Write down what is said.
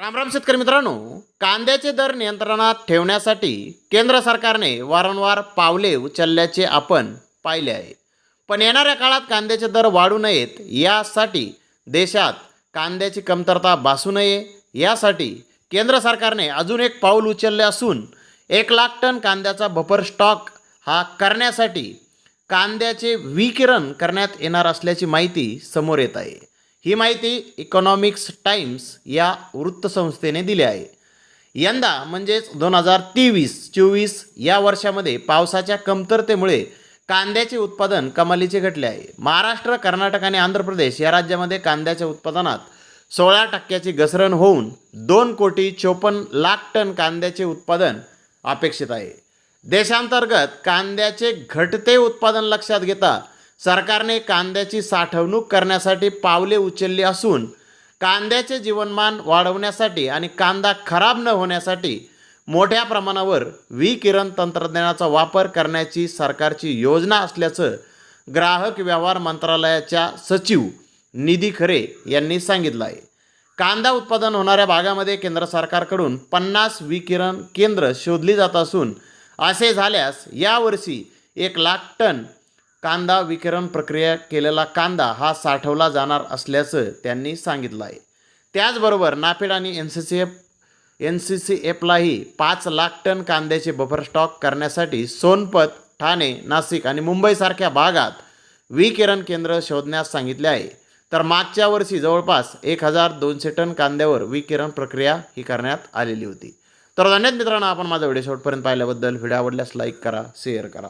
रामराम शेतकरी मित्रांनो कांद्याचे दर नियंत्रणात ठेवण्यासाठी केंद्र सरकारने वारंवार पावले उचलल्याचे आपण पाहिले आहे. पण येणाऱ्या काळात कांद्याचे दर वाढू नयेत यासाठी देशात कांद्याची कमतरता भासू नये यासाठी केंद्र सरकारने अजून एक पाऊल उचलले असून एक लाख टन कांद्याचा बफर स्टॉक हा करण्यासाठी कांद्याचे विकिरण करण्यात येणार असल्याची माहिती समोर येत आहे. ही माहिती इकॉनॉमिक्स टाइम्स या वृत्तसंस्थेने दिली आहे. यंदा म्हणजेच दोन हजार तेवीस चोवीस या वर्षामध्ये पावसाच्या कमतरतेमुळे कांद्याचे उत्पादन कमालीचे घटले आहे. महाराष्ट्र कर्नाटक आणि आंध्र प्रदेश या राज्यामध्ये कांद्याच्या उत्पादनात सोळा टक्क्याची घसरण होऊन दोन कोटी चोपन्न लाख टन कांद्याचे उत्पादन अपेक्षित आहे. देशांतर्गत कांद्याचे घटते उत्पादन लक्षात घेता सरकारने कांद्याची साठवणूक करण्यासाठी पावले उचलली असून कांद्याचे जीवनमान वाढवण्यासाठी आणि कांदा खराब न होण्यासाठी मोठ्या प्रमाणावर विकिरण तंत्रज्ञानाचा वापर करण्याची सरकारची योजना असल्याचं ग्राहक व्यवहार मंत्रालयाच्या सचिव निधी खरे यांनी सांगितलं आहे. कांदा उत्पादन होणाऱ्या भागामध्ये केंद्र सरकारकडून पन्नास विकिरण केंद्र शोधली जात असून असे झाल्यास यावर्षी एक लाख टन कांदा विकिरण प्रक्रिया केलेला कांदा हा साठवला जाणार असल्याचं त्यांनी सांगितलं आहे. त्याचबरोबर नाफेड आणि N C C F N C C एफलाही पाच लाख टन कांद्याचे बफर स्टॉक करण्यासाठी सोनपत ठाणे नाशिक आणि मुंबईसारख्या भागात विकिरण केंद्र शोधण्यास सांगितले आहे. तर मागच्या वर्षी जवळपास एक हजार दोनशे टन कांद्यावर विकिरण प्रक्रिया ही करण्यात आलेली होती. तर धन्यवाद मित्रांनो आपण माझा व्हिडिओ शेवटपर्यंत पाहिल्याबद्दल. व्हिडिओ आवडल्यास लाईक करा शेअर करा.